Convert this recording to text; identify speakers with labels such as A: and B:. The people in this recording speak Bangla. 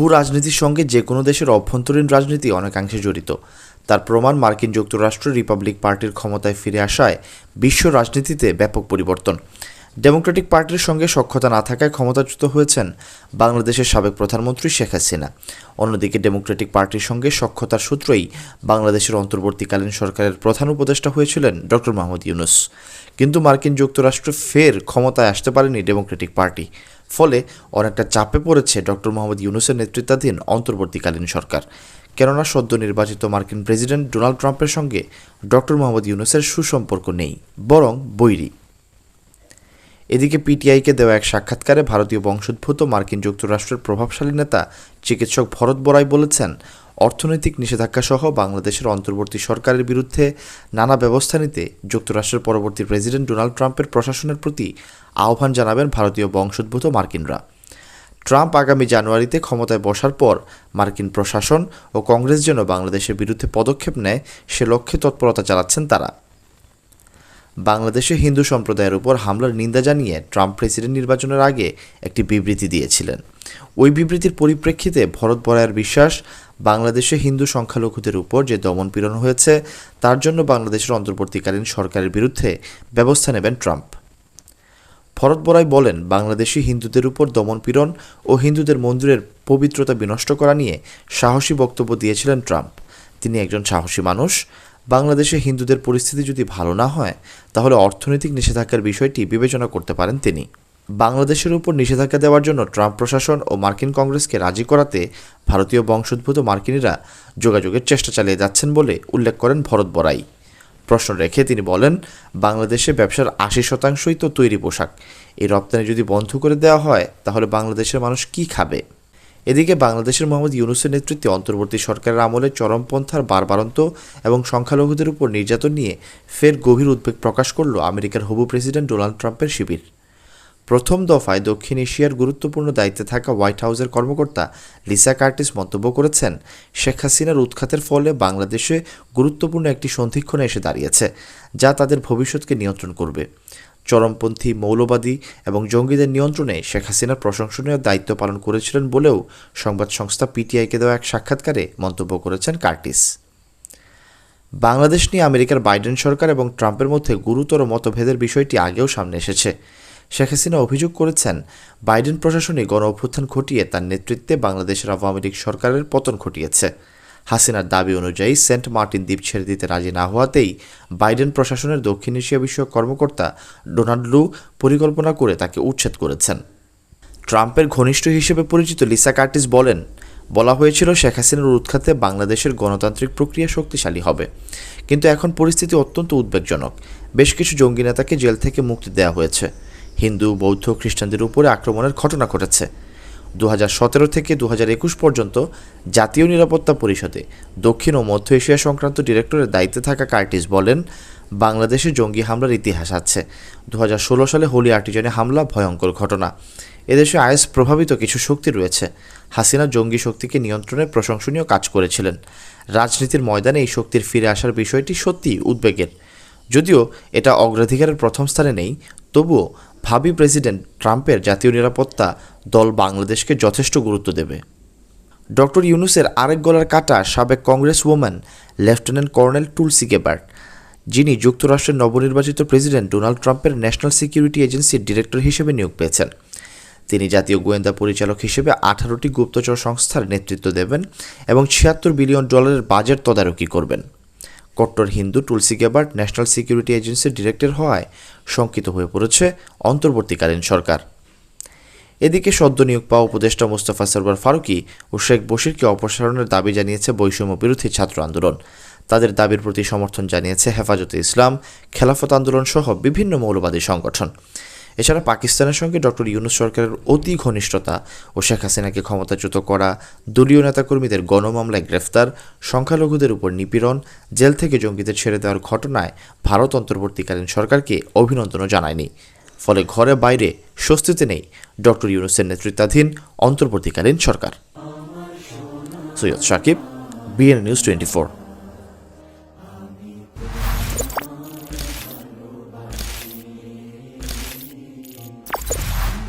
A: ভূ রাজনীতির সঙ্গে যে কোনো দেশের অভ্যন্তরীণ রাজনীতি অনেকাংশে জড়িত। তার প্রমাণ মার্কিন যুক্তরাষ্ট্র রিপাবলিক পার্টির ক্ষমতায় ফিরে আসায় বিশ্ব রাজনীতিতে ব্যাপক পরিবর্তন। ডেমোক্রেটিক পার্টির সঙ্গে সক্ষতা না থাকায় ক্ষমতাচ্যুত হয়েছেন বাংলাদেশের সাবেক প্রধানমন্ত্রী শেখ হাসিনা। অন্যদিকে ডেমোক্রেটিক পার্টির সঙ্গে সক্ষতার সূত্রেই বাংলাদেশের অন্তর্বর্তীকালীন সরকারের প্রধান উপদেষ্টা হয়েছিলেন ডক্টর মাহমুদ ইউনুস। কিন্তু মার্কিন যুক্তরাষ্ট্র ফের ক্ষমতায় আসতে পারেনি ডেমোক্রেটিক পার্টি। ফলে অনেকটা চাপে পড়েছে ডক্টর মোহাম্মদ ইউনুসের নেতৃত্বাধীন অন্তর্বর্তীকালীন সরকার। কেননা সদ্য নির্বাচিত মার্কিন প্রেসিডেন্ট ডোনাল্ড ট্রাম্পের সঙ্গে ডক্টর মোহাম্মদ ইউনুসের সুসম্পর্ক নেই, বরং বৈরী। এদিকে পিটিআইকে দেওয়া এক সাক্ষাৎকারে ভারতীয় বংশোদ্ভূত মার্কিন যুক্তরাষ্ট্রের প্রভাবশালী নেতা চিকিৎসক ভরত বড়াই বলেছেন, অর্থনৈতিক নিষেধাজ্ঞা সহ বাংলাদেশের অন্তর্বর্তী সরকারের বিরুদ্ধে নানা ব্যবস্থা নিতে যুক্তরাষ্ট্রের পরবর্তী প্রেসিডেন্ট ডোনাল্ড ট্রাম্পের প্রশাসনের প্রতি আহ্বান জানাবেন ভারতীয় বংশোদ্ভূত মার্কিনরা। ট্রাম্প আগামী জানুয়ারিতে ক্ষমতায় বসার পর মার্কিন প্রশাসন ও কংগ্রেস যেন বাংলাদেশের বিরুদ্ধে পদক্ষেপ নেয়, সে লক্ষ্যে তৎপরতা চালাচ্ছেন তারা। বাংলাদেশে হিন্দু সম্প্রদায়ের উপর হামলার নিন্দা জানিয়ে ট্রাম্প প্রেসিডেন্ট নির্বাচনের আগে একটি বিবৃতি দিয়েছিলেন। ওই বিবৃতির পরিপ্রেক্ষিতে ভরত বরায়ের বিশ্বাস, বাংলাদেশে হিন্দু সংখ্যালঘুদের উপর যে দমন পীড়ন হয়েছে, তার জন্য বাংলাদেশের অন্তর্বর্তীকালীন সরকারের বিরুদ্ধে ব্যবস্থা নেবেন ট্রাম্প। ভরত বরাই বলেন, বাংলাদেশি হিন্দুদের উপর দমনপীড়ন ও হিন্দুদের মন্দিরের পবিত্রতা বিনষ্ট করা নিয়ে সাহসী বক্তব্য দিয়েছিলেন ট্রাম্প। তিনি একজন সাহসী মানুষ বাংলাদেশে হিন্দুদের পরিস্থিতি যদি ভালো না হয়, তাহলে অর্থনৈতিক নিষেধাজ্ঞার বিষয়টি বিবেচনা করতে পারেন তিনি। বাংলাদেশের উপর নিষেধাজ্ঞা দেওয়ার জন্য ট্রাম্প প্রশাসন ও মার্কিন কংগ্রেসকে রাজি করাতে ভারতীয় বংশোদ্ভূত মার্কিনীরা যোগাযোগের চেষ্টা চালিয়ে যাচ্ছেন বলে উল্লেখ করেন ভরত বরাই প্রশ্ন রেখে তিনি বলেন, বাংলাদেশে ব্যবসার আশি শতাংশই তো তৈরি পোশাক। এই রপ্তানি যদি বন্ধ করে দেওয়া হয়, তাহলে বাংলাদেশের মানুষ কি খাবে? এদিকে বাংলাদেশের মোহাম্মদ ইউনুসের নেতৃত্বে অন্তর্বর্তী সরকারের আমলে চরমপন্থার বারবারন্ত এবং সংখ্যালঘুদের উপর নির্যাতন নিয়ে ফের গভীর উদ্বেগ প্রকাশ করল আমেরিকার হবু প্রেসিডেন্ট ডোনাল্ড ট্রাম্পের শিবির। প্রথম দফায় দক্ষিণ এশিয়ার গুরুত্বপূর্ণ দায়িত্বে থাকা হোয়াইট হাউসের কর্মকর্তা লিসা কার্টিস মন্তব্য করেছেন, শেখ হাসিনার উৎখাতের ফলে বাংলাদেশে গুরুত্বপূর্ণ একটি সন্ধিক্ষণে এসে দাঁড়িয়েছে, যা তাদের ভবিষ্যৎকে নিয়ন্ত্রণ করবে। চরমপন্থী মৌলবাদী এবং জঙ্গিদের নিয়ন্ত্রণে শেখ হাসিনার প্রশংসনীয় দায়িত্ব পালন করেছিলেন বলেও সংবাদ সংস্থা পিটিআইকে দেওয়া এক সাক্ষাৎকারে মন্তব্য করেছেন কার্টিস। বাংলাদেশ নিয়ে আমেরিকার বাইডেন সরকার এবং ট্রাম্পের মধ্যে গুরুতর মতভেদের বিষয়টি আগেও সামনে এসেছে। শেখ হাসিনা অভিযোগ করেছেন, বাইডেন প্রশাসনই গণ অভ্যুত্থান ঘটিয়ে তার নেতৃত্বে বাংলাদেশের আওয়ামী লীগ সরকারের পতন ঘটিয়েছে। হাসিনার দাবি অনুযায়ী সেন্ট মার্টিন দ্বীপ ছেড়ে দিতে রাজি না হওয়াতেই বাইডেন প্রশাসনের দক্ষিণ এশিয়া বিষয়ক কর্মকর্তা ডোনাল্ড লু পরিকল্পনা করে তাকে উচ্ছেদ করেছেন। ট্রাম্পের ঘনিষ্ঠ হিসেবে পরিচিত লিসা কার্টিস বলেন, বলা হয়েছিল শেখ হাসিনার উৎখাতে বাংলাদেশের গণতান্ত্রিক প্রক্রিয়া শক্তিশালী হবে। কিন্তু এখন পরিস্থিতি অত্যন্ত উদ্বেগজনক। বেশ কিছু জঙ্গি নেতাকে জেল থেকে মুক্তি দেওয়া হয়েছে। হিন্দু, বৌদ্ধ, খ্রিস্টানদের উপরে আক্রমণের ঘটনা ঘটেছে। দু থেকে দু পর্যন্ত জাতীয় নিরাপত্তা পরিষদে দক্ষিণ ও মধ্য এশিয়া সংক্রান্ত ডিরেক্টরের দায়িত্বে থাকা কার্টিস বলেন, বাংলাদেশে জঙ্গি হামলার ইতিহাস আছে। দু হাজার ষোলো সালে হোলি আর্টিজনে হামলা, ভয়ঙ্কর ঘটনা। এদেশে আইএস প্রভাবিত কিছু শক্তি রয়েছে। হাসিনা জঙ্গি শক্তিকে নিয়ন্ত্রণে প্রশংসনীয় কাজ করেছিলেন। রাজনীতির ময়দানে এই শক্তির ফিরে আসার বিষয়টি সত্যিই উদ্বেগের। যদিও এটা অগ্রাধিকারের প্রথম স্থানে নেই, তবুও ভাবি প্রেসিডেন্ট ট্রাম্পের জাতীয় নিরাপত্তা দল বাংলাদেশকে যথেষ্ট গুরুত্ব দেবে। ডক্টর ইউনুসের আরেক গলার কাটা সাবেক congresswoman lieutenant colonel Tulsi Gabbard, যিনি যুক্তরাষ্ট্রের নবনির্বাচিত প্রেসিডেন্ট ডোনাল্ড ট্রাম্পের ন্যাশনাল সিকিউরিটি এজেন্সির ডিরেক্টর হিসেবে নিয়োগ পেয়েছেন। তিনি জাতীয় গোয়েন্দা পরিচালক হিসেবে আঠারোটি গুপ্তচর সংস্থার নেতৃত্ব দেবেন এবং ছিয়াত্তর বিলিয়ন ডলারের বাজেট তদারকি করবেন। কট্টর Hindu Tulsi Gabbard national security এজেন্সির ডিরেক্টর হওয়ায় শঙ্কিত হয়ে পড়েছে অন্তর্বর্তীকালীন সরকার। এদিকে সদ্য নিয়োগ পাওয়া উপদেষ্টা মোস্তফা সরবার ফারুকি ও শেখ বশিরকে অপসারণের দাবি জানিয়েছে বৈষম্য বিরোধী ছাত্র আন্দোলন। তাদের দাবির প্রতি সমর্থন জানিয়েছে হেফাজতে ইসলাম, খেলাফত আন্দোলন সহ বিভিন্ন মৌলবাদী সংগঠন। এছাড়া পাকিস্তানের সঙ্গে ডক্টর ইউনুস সরকারের অতি ঘনিষ্ঠতা ও শেখ হাসিনাকে ক্ষমতাচ্যুত করা দলীয় নেতাকর্মীদের গণমামলায় গ্রেফতার, সংখ্যালঘুদের উপর নিপীড়ন, জেল থেকে জঙ্গিদের ছেড়ে দেওয়ার ঘটনায় ভারত অন্তর্বর্তীকালীন সরকারকে অভিনন্দনও জানায়নি। ফলে ঘরে বাইরে স্বস্তিতে নেই ডক্টর ইউনুসের নেতৃত্বাধীন অন্তর্বর্তীকালীন সরকার। Syed Sakib BN news twenty four